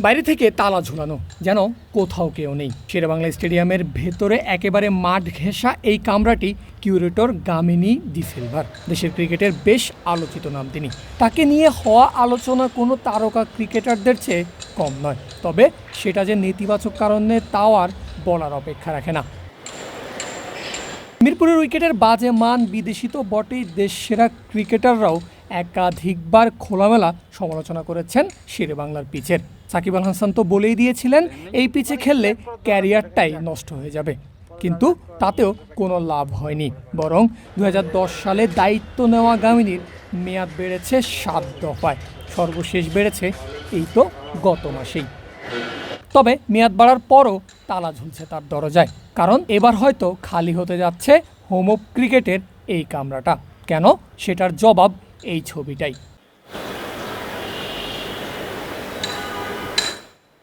বাইরে থেকে তালা ঝুলানো, যেন কোথাও কেউ নেই। শেরেবাংলা স্টেডিয়ামের ভেতরে একেবারে মাঠ ঘেঁষা এই কামরাটি কিউরেটর গামিনী ডি সিলভার। দেশের ক্রিকেটের বেশ আলোচিত নাম তিনি। তাকে নিয়ে হওয়া আলোচনা কোনো তারকা ক্রিকেটারদের চেয়ে কম নয়। তবে সেটা যে নেতিবাচক কারণে তাও আর বলার অপেক্ষা রাখে না। মিরপুরের উইকেটের বাজে মান বিদেশি তো বটেই, দেশ সেরা ক্রিকেটাররাও একাধিকবার খোলামেলা সমালোচনা করেছেন শেরে বাংলার পিচের। সাকিব আল হাসান তো বলেই দিয়েছিলেন, এই পিচে খেললে ক্যারিয়ারটাই নষ্ট হয়ে যাবে। কিন্তু তাতেও কোনো লাভ হয়নি। বরং দু হাজার দশ সালে দায়িত্ব নেওয়া গামিনীর মেয়াদ বেড়েছে সাত দফায়। সর্বশেষ বেড়েছে এই তো গত মাসেই। তবে মেয়াদ বাড়ার পরও তালা ঝুলছে তার দরজায়। কারণ এবার হয়তো খালি হতে যাচ্ছে হোম ক্রিকেটের এই কামরাটা। কেন? সেটার জবাব এই ছবিটাই।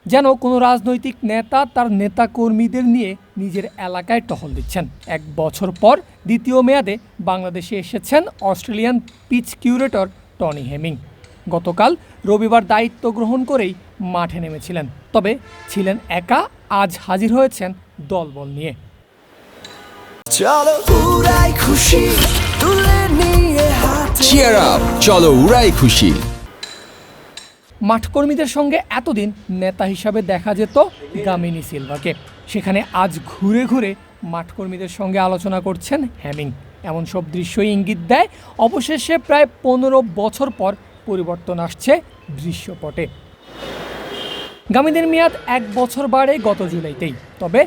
যেন কোনো রাজনৈতিক নেতা তার নেতাকর্মীদের নিয়ে নিজের এলাকায় টহল দিচ্ছেন। এক বছর পর দ্বিতীয় মেয়াদে বাংলাদেশে এসেছেন Australian pitch curator Tony Hemming. গতকাল রবিবার দায়িত্ব গ্রহণ করেই মাঠে নেমেছিলেন, তবে ছিলেন একা, আজ হাজির হয়েছেন দলবল নিয়ে। চলো খুশি। চিয়ার আপ চলো উড়াই খুশি। মাঠকর্মীদের সঙ্গে এতদিন নেতা হিসাবে দেখা যেত গামিনী সিলভাকে। সেখানে আজ ঘুরে ঘুরে মাঠকর্মীদের সঙ্গে আলোচনা করছেন হ্যামিং এমন সব দৃশ্যই ইঙ্গিত দেয়। অবশেষে প্রায় পনেরো বছর পর পরিবর্তন আসছে দৃশ্যপটে। গামীদের মেয়াদ এক বছর বাড়ে গত জুলাইতেই। তবে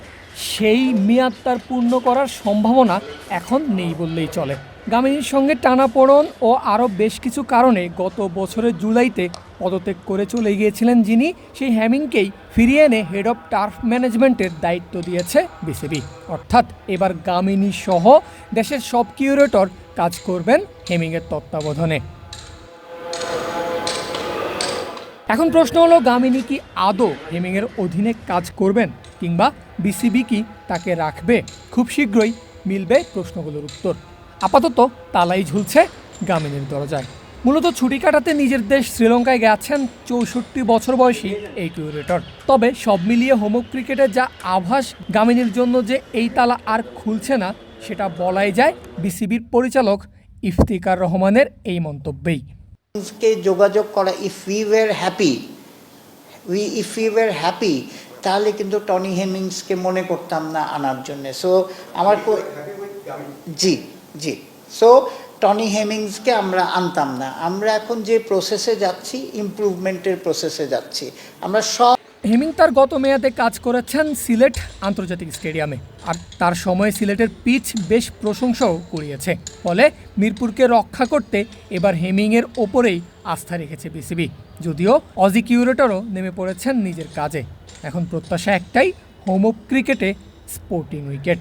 সেই মেয়াদ তার পূর্ণ করার সম্ভাবনা এখন নেই বললেই চলে। গামিনীর সঙ্গে টানাপোড়ন ও আরও বেশ কিছু কারণে গত বছরের জুলাইতে পদত্যাগ করে চলে গিয়েছিলেন যিনি, সেই হ্যামিংকেই ফিরিয়ে এনে হেড অফ টার্ফ ম্যানেজমেন্টের দায়িত্ব দিয়েছে বিসিবি। অর্থাৎ এবার গামিনী সহ দেশের সব কিউরেটর কাজ করবেন হেমিংয়ের তত্ত্বাবধানে। এখন প্রশ্ন হলো, গামিনী কি আদৌ হেমিংয়ের অধীনে কাজ করবেন কিংবা বিসিবি কি তাকে রাখবে? খুব শীঘ্রই মিলবে প্রশ্নগুলোর উত্তর। আপাতত তালাই ঝুলছে গামিনীর দরজায়। মূলত ছুটি কাটাতে নিজের দেশ শ্রীলঙ্কায় গেছেন চৌষট্টি বছর বয়সী এই কিউরেটর তবে সব মিলিয়ে হোম ক্রিকেটের যা আভাস গামিনীর জন্য যে এই তালা আর খুলছে না সেটা বলাই যায় বিসিবির পরিচালক ইফতিকার রহমানের এই মন্তব্যেই। যোগাযোগ করা if we were happy we if we were happy তাহলে কিন্তু টনি হেমিংসকে মনে করতাম না আনার জন্য। সো আমার জি। জি। সো টনি হেমিংসকে আমরা আনতাম না। আমরা এখন যে প্রসেসে যাচ্ছি ইমপ্রুভমেন্টের প্রসেসে যাচ্ছি। আমরা সব হেমিং তার গত মেয়াদে কাজ করেছেন সিলেট আন্তর্জাতিক স্টেডিয়ামে। আর তার সময়ে সিলেটের পিচ বেশ প্রশংসাও কুড়িয়েছে। ফলে মিরপুরকে রক্ষা করতে এবার হেমিংয়ের ওপরেই আস্থা রেখেছে বিসিবি। যদিও অজি কিউরেটরও নেমে পড়েছেন নিজের কাজে। এখন প্রত্যাশা একটাই হোম অফ ক্রিকেটে sporting wicket